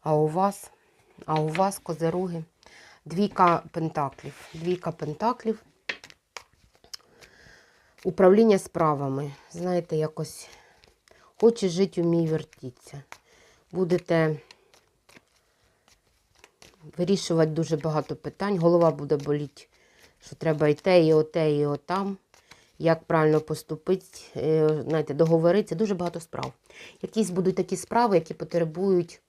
А у вас, а у вас козероги. Двійка пентаклів. Двійка пентаклів. Управління справами. Знаєте, якось хоче жити, умій вертіться. Будете вирішувати дуже багато питань. Голова буде боліти, що треба і те, і оте, і отам. Як правильно поступити, е, знаєте, договоритися, дуже багато справ. Якісь будуть такі справи, які потребують,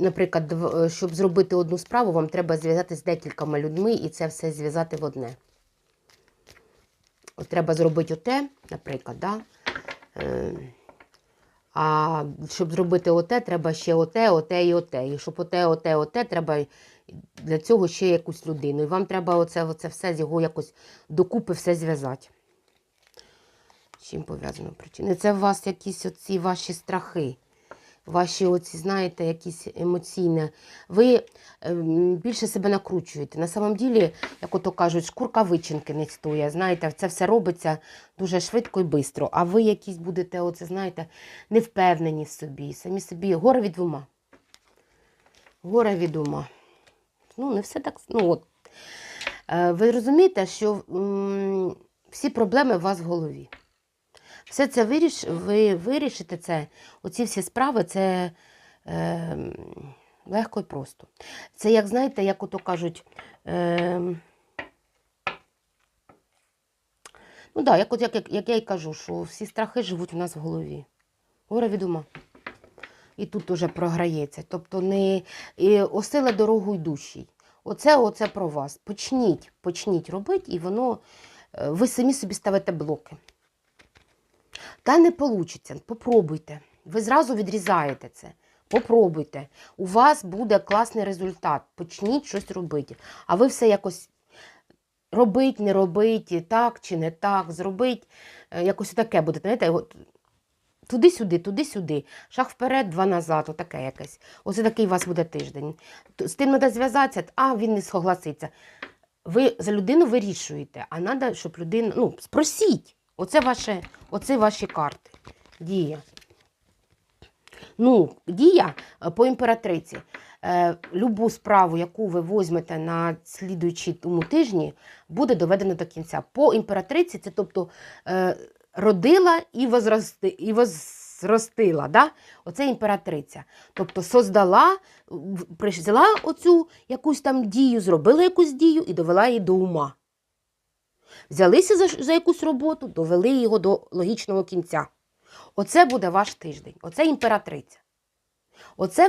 наприклад, е, щоб зробити одну справу, вам треба зв'язати з декількома людьми і це все зв'язати в одне. От треба зробити оте, наприклад, да? Е, а щоб зробити оте, треба ще оте, оте і оте. І щоб оте, оте, оте, треба для цього ще якусь людину. І вам треба оце, оце все з його якось докупи все зв'язати. Чим пов'язано причини? Це у вас якісь оці ваші страхи. Ваші оці, знаєте, якісь емоційні. Ви ем, більше себе накручуєте. На самом ділі, як ото кажуть, шкурка вичинки не стоє. Знаєте, це все робиться дуже швидко і швидко. А ви якісь будете, оце, знаєте, невпевнені в собі. Самі собі горе від ума. Горе від ума. Ну, не все так. Ну, от. Е, Ви розумієте, що всі проблеми у вас в голові. Все це виріш, ви вирішите це, оці всі справи, це е, легко і просто. Це, як знаєте, як ото кажуть. Е, ну да, як, як, як, я й кажу, що всі страхи живуть у нас в голові. Горе від ума. І тут уже програється. Тобто не і осила дорогу йдущий. Оце, оце про вас. Почніть, почніть робити, і воно е, ви самі собі ставите блоки. Та не вийде, попробуйте. Ви зразу відрізаєте це. Попробуйте. У вас буде класний результат. Почніть щось робити. А ви все якось робить, не робить, так чи не так, зробить. Е, Якось таке буде. Знаєте, туди-сюди, туди-сюди. Шаг вперед, два назад, отаке якесь. Оце такий у вас буде тиждень. З тим треба зв'язатися, а він не согласиться. Ви за людину вирішуєте, а треба, щоб людина. Ну, спросіть. Оце, ваше, оце ваші карти. Дія. Ну, дія е, по імператриці. Е, любу справу, яку ви візьмете на слідуючий тому тижні, буде доведено до кінця. По імператриці, це тобто е, родила і, возрости, і возростила. Да? Оце імператриця. Тобто создала, взяла оцю якусь там дію, зробила якусь дію і довела її до ума. Взялися за, за якусь роботу, довели його до логічного кінця. Оце буде ваш тиждень. Оце імператриця. Оце